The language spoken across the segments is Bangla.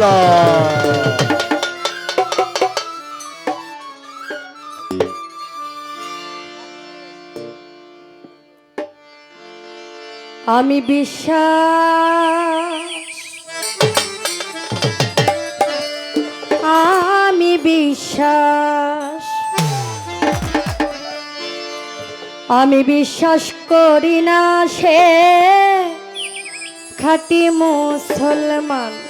আল্লাহ আমি বিশ্বাস আমি বিশ্বাস আমি বিশ্বাস করি না সে খাটি মুসলমান।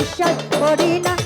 বিশ্বাস করি না।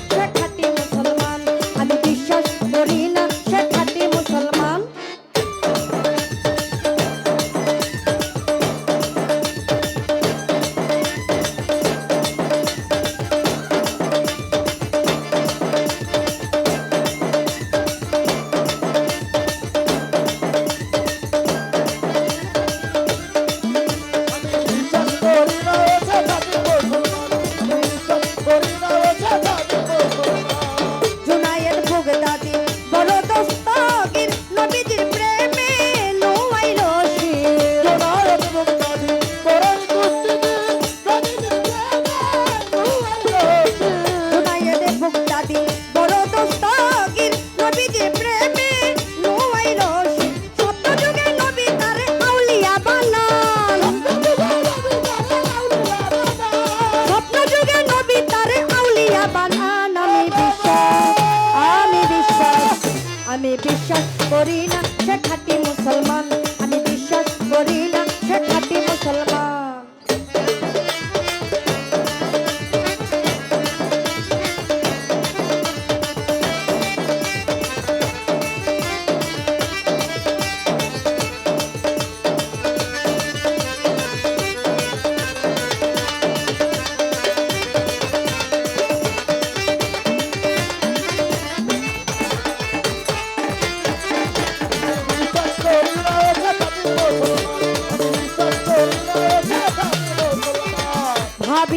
করি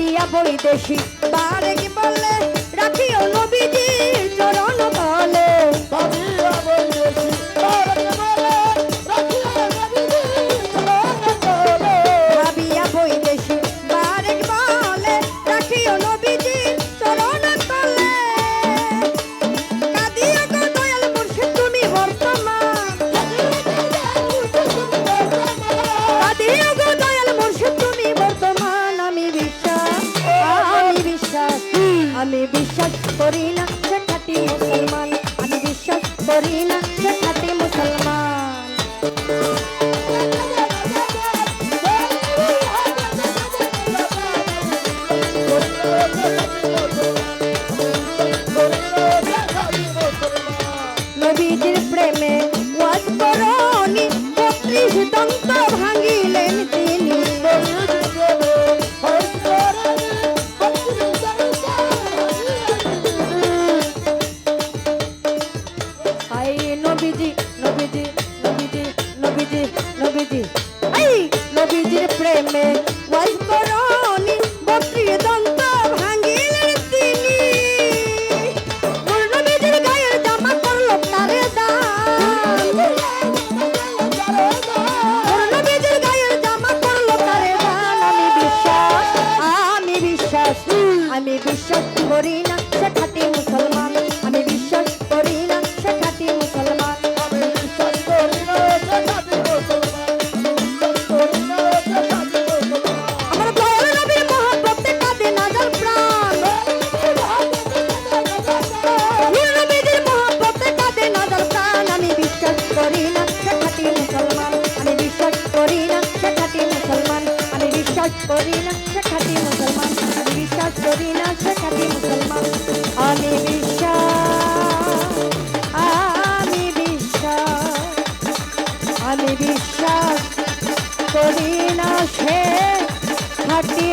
গিয়া বলি দেশি বারে কি বললে? রাখিও নবীজি। হরি না সে খাটি মুসলমান। বিশ্বাস করি না সে খাঁটি